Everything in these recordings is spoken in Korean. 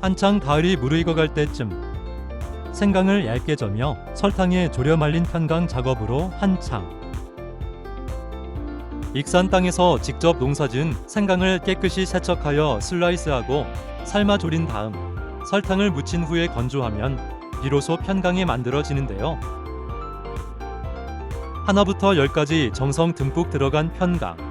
한창 가을이 무르익어갈 때쯤 생강을 얇게 저며 설탕에 졸여 말린 편강 작업으로 한창 익산 땅에서 직접 농사지은 생강을 깨끗이 세척하여 슬라이스하고 삶아 졸인 다음 설탕을 묻힌 후에 건조하면 비로소 편강이 만들어지는데요. 하나부터 열까지 정성 듬뿍 들어간 편강.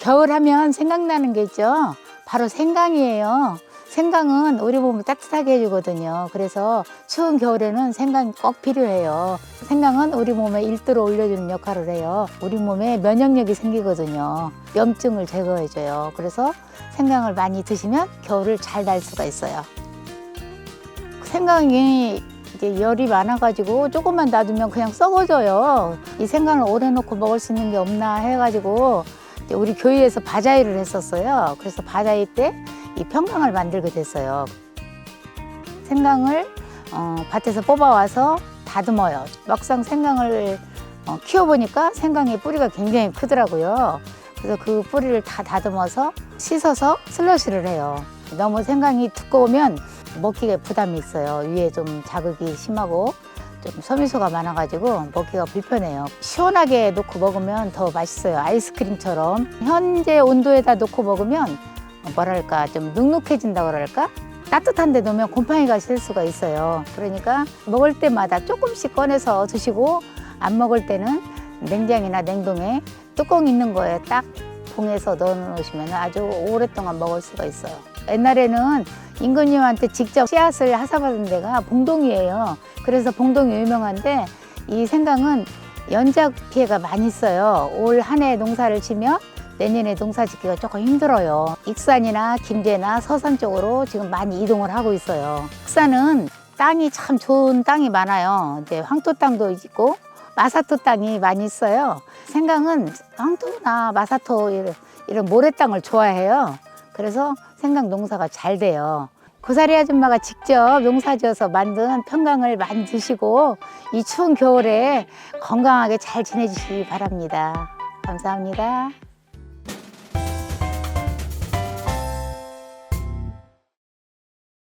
겨울 하면 생각나는 게 있죠. 바로 생강이에요. 생강은 우리 몸을 따뜻하게 해주거든요. 그래서 추운 겨울에는 생강이 꼭 필요해요. 생강은 우리 몸에 일도를 올려주는 역할을 해요. 우리 몸에 면역력이 생기거든요. 염증을 제거해줘요. 그래서 생강을 많이 드시면 겨울을 잘 날 수가 있어요. 생강이 이제 열이 많아가지고 조금만 놔두면 그냥 썩어져요. 이 생강을 오래 놓고 먹을 수 있는 게 없나 해가지고 우리 교회에서 바자회를 했었어요. 그래서 바자회 때 이 평강을 만들게 됐어요. 생강을 어, 밭에서 뽑아와서 다듬어요. 막상 생강을 어, 키워보니까 생강의 뿌리가 굉장히 크더라고요. 그래서 그 뿌리를 다 다듬어서 씻어서 슬러시를 해요. 너무 생강이 두꺼우면 먹기가 부담이 있어요. 위에 좀 자극이 심하고 좀 섬유소가 많아가지고 먹기가 불편해요. 시원하게 놓고 먹으면 더 맛있어요. 아이스크림처럼 현재 온도에다 놓고 먹으면 뭐랄까 좀 눅눅해진다 그럴까? 따뜻한 데 놓으면 곰팡이가 실 수가 있어요. 그러니까 먹을 때마다 조금씩 꺼내서 드시고 안 먹을 때는 냉장이나 냉동에 뚜껑 있는 거에 딱 봉해서 넣어 놓으시면 아주 오랫동안 먹을 수가 있어요. 옛날에는 임금님한테 직접 씨앗을 하사받은 데가 봉동이에요. 그래서 봉동이 유명한데 이 생강은 연작 피해가 많이 있어요. 올 한 해 농사를 지면 내년에 농사 짓기가 조금 힘들어요. 익산이나 김제나 서산 쪽으로 지금 많이 이동을 하고 있어요. 익산은 땅이 참 좋은 땅이 많아요. 이제 황토 땅도 있고 마사토 땅이 많이 있어요. 생강은 황토나 마사토 이런, 이런 모래 땅을 좋아해요. 그래서 생강 농사가 잘 돼요. 고사리 아줌마가 직접 농사지어서 만든 평강을 많이 드시고 이 추운 겨울에 건강하게 잘 지내주시기 바랍니다. 감사합니다.